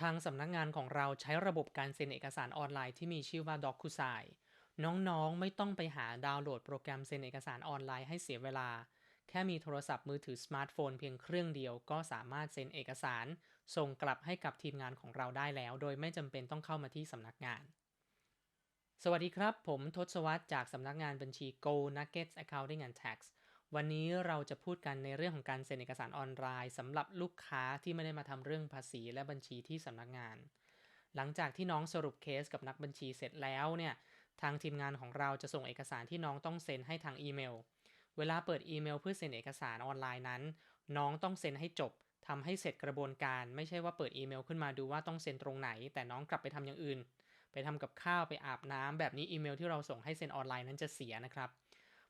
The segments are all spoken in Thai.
ทางสำนักงานของเราใช้ระบบการเซ็นเอกสารออนไลน์ที่มีชื่อว่า DocuSign น้องๆ ไม่ต้องไปหาดาวน์โหลดโปรแกรมเซ็นเอกสารออนไลน์ให้เสียเวลา แค่มีโทรศัพท์มือถือสมาร์ทโฟนเพียงเครื่องเดียวก็สามารถเซ็นเอกสาร ส่งกลับให้กับทีมงานของเราได้แล้ว โดยไม่จำเป็นต้องเข้ามาที่สำนักงาน สวัสดีครับ ผมทศวรรษจากสำนักงานบัญชี Go Nuggets Accounting and Tax วันนี้เราจะพูดกันในเรื่องของการเซ็นเอกสารออนไลน์สำหรับลูกค้าที่ไม่ได้มาทำเรื่องภาษีและบัญชีที่สำนักงาน หลังจากที่น้องสรุปเคสกับนักบัญชีเสร็จแล้วเนี่ย ทางทีมงานของเราจะส่งเอกสารที่น้องต้องเซ็นให้ทางอีเมล เวลาเปิดอีเมลเพื่อเซ็นเอกสารออนไลน์นั้น น้องต้องเซ็นให้จบทำให้เสร็จกระบวนการ ไม่ใช่ว่าเปิดอีเมลขึ้นมาดูว่าต้องเซ็นตรงไหน แต่น้องกลับไปทำอย่างอื่น ไปทำกับข้าวไปอาบน้ำแบบนี้อีเมลที่เราส่งให้เซ็นออนไลน์นั้นจะเสียนะครับ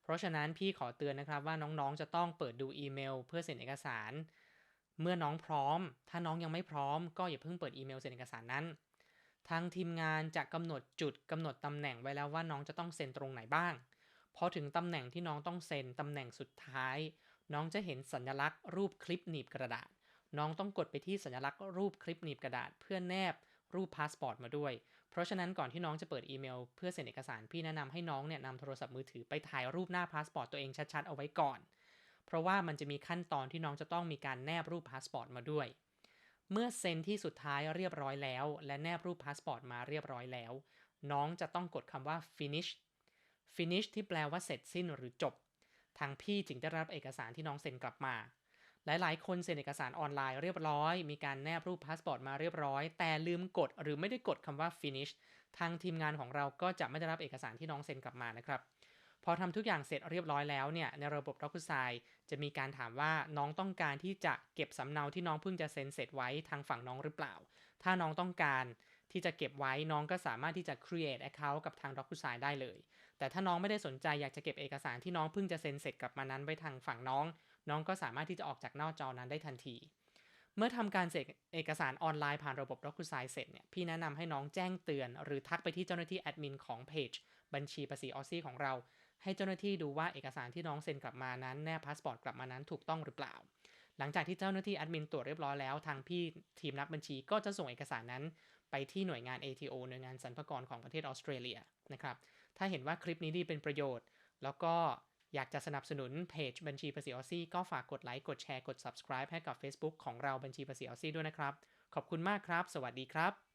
เพราะฉะนั้นพี่ขอเตือนนะครับว่าน้องๆ จะต้องเปิดดูอีเมล เพื่อเซ็นเอกสาร เมื่อน้องพร้อม ถ้าน้องยังไม่พร้อม ก็อย่าเพิ่งเปิดอีเมลเซ็นเอกสารนั้น ทางทีมงานจะกำหนดจุดกำหนดตำแหน่งไว้แล้วว่าน้องจะต้องเซ็นตรงไหนบ้าง พอถึงตำแหน่งที่น้องต้องเซ็นตำแหน่งสุดท้าย น้องจะเห็นสัญลักษณ์รูปคลิปหนีบกระดาษ น้องต้องกดไปที่สัญลักษณ์รูปคลิปหนีบกระดาษ เพื่อแนบรูปพาสปอร์ตมาด้วย เพราะฉะนั้นก่อนที่น้องจะเปิดอีเมล เพื่อเซ็นเอกสารพี่แนะนำให้น้องเนี่ยนำโทรศัพท์มือถือไปถ่ายรูปหน้าพาสปอร์ตตัวเองชัดๆเอาไว้ก่อน เพราะว่ามันจะมีขั้นตอนที่น้องจะต้องมีการแนบรูปพาสปอร์ตมาด้วย เมื่อเซ็นที่สุดท้ายเรียบร้อยแล้ว และแนบรูปพาสปอร์ตมาเรียบร้อยแล้ว น้องจะต้องกดคำว่า finish finish ที่แปลว่าเสร็จสิ้นหรือจบ ทางพี่จึงได้รับเอกสารที่น้องเซ็นกลับมา หลายๆ คนเซ็นเอกสารออนไลน์เรียบร้อย มีการแนบรูปพาสปอร์ตมาเรียบร้อย แต่ลืมกดหรือไม่ได้กดคำว่า finish ทางทีมงานของเราก็จะไม่ได้รับเอกสารที่น้องเซ็นกลับมานะครับ พอทำทุกอย่างเสร็จเรียบร้อยแล้วเนี่ย ในระบบ DocuSign จะมีการถามว่าน้องต้องการที่จะเก็บสำเนาที่น้องเพิ่งจะเซ็นเสร็จไว้ทางฝั่งน้องหรือเปล่า ถ้าน้องต้องการที่จะเก็บไว้น้องก็สามารถที่จะ create account กับทาง DocuSign ได้เลย แต่ถ้าน้องไม่ได้สนใจอยากจะเก็บเอกสารที่น้องเพิ่งจะเซ็นเสร็จกลับมานั้นไว้ทางฝั่งน้อง น้องก็สามารถที่จะออกจากหน้าจอนั้นได้ทันที เมื่อทำการเสร็จเอกสารออนไลน์ผ่านระบบ DocuSign เสร็จเนี่ยพี่แนะนำให้น้องแจ้งเตือน หรือทักไปที่เจ้าหน้าที่แอดมินของเพจบัญชีภาษีออซซี่ของเรา ให้เจ้าหน้าที่ดูว่าเอกสารที่น้องเซ็นกลับมานั้นแนบพาสปอร์ตกลับมานั้นถูกต้องหรือเปล่า หลังจากที่เจ้าหน้าที่แอดมินตรวจเรียบร้อยแล้วทางพี่ทีมนักบัญชีก็จะส่งเอกสารนั้นไปที่หน่วยงาน ATO หน่วยงานสรรพากรของประเทศออสเตรเลียนะครับ ถ้าเห็นว่าคลิปนี้ดีเป็นประโยชน์ แล้วก็ อยากจะสนับสนุนเพจบัญชีภาษีออซี่ก็ฝากกดไลค์กดแชร์กด subscribe ให้กับ Facebook ของเราบัญชีภาษีออซี่ด้วยนะครับ ขอบคุณมากครับ สวัสดีครับ